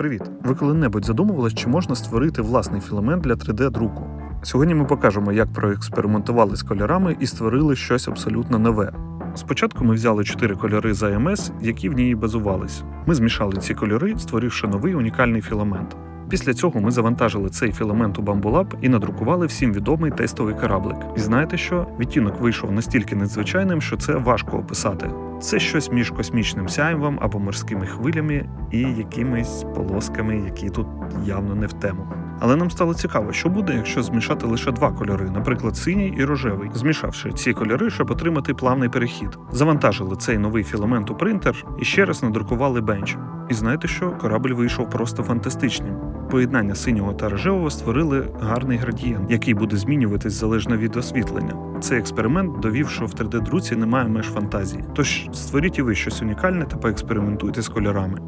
Привіт! Ви коли-небудь задумувались, чи можна створити власний філамент для 3D-друку? Сьогодні ми покажемо, як проекспериментували з кольорами і створили щось абсолютно нове. Спочатку ми взяли чотири кольори з МС, які в ній базувались. Ми змішали ці кольори, створивши новий унікальний філамент. Після цього ми завантажили цей філамент у Bamboo і надрукували всім відомий тестовий кораблик. І знаєте що? Відтінок вийшов настільки незвичайним, що це важко описати. Це щось між космічним сяйвом або морськими хвилями і якимись полосками, які тут явно не в тему. Але нам стало цікаво, що буде, якщо змішати лише два кольори, наприклад, синій і рожевий, змішавши ці кольори, щоб отримати плавний перехід. Завантажили цей новий філамент у принтер і ще раз надрукували бенч. І знаєте що? Корабль вийшов просто фантастичним. Поєднання синього та рожевого створили гарний градієнт, який буде змінюватись залежно від освітлення. Цей експеримент довів, що в 3D-друці немає меж фантазії. Тож створіть і ви щось унікальне та поекспериментуйте з кольорами.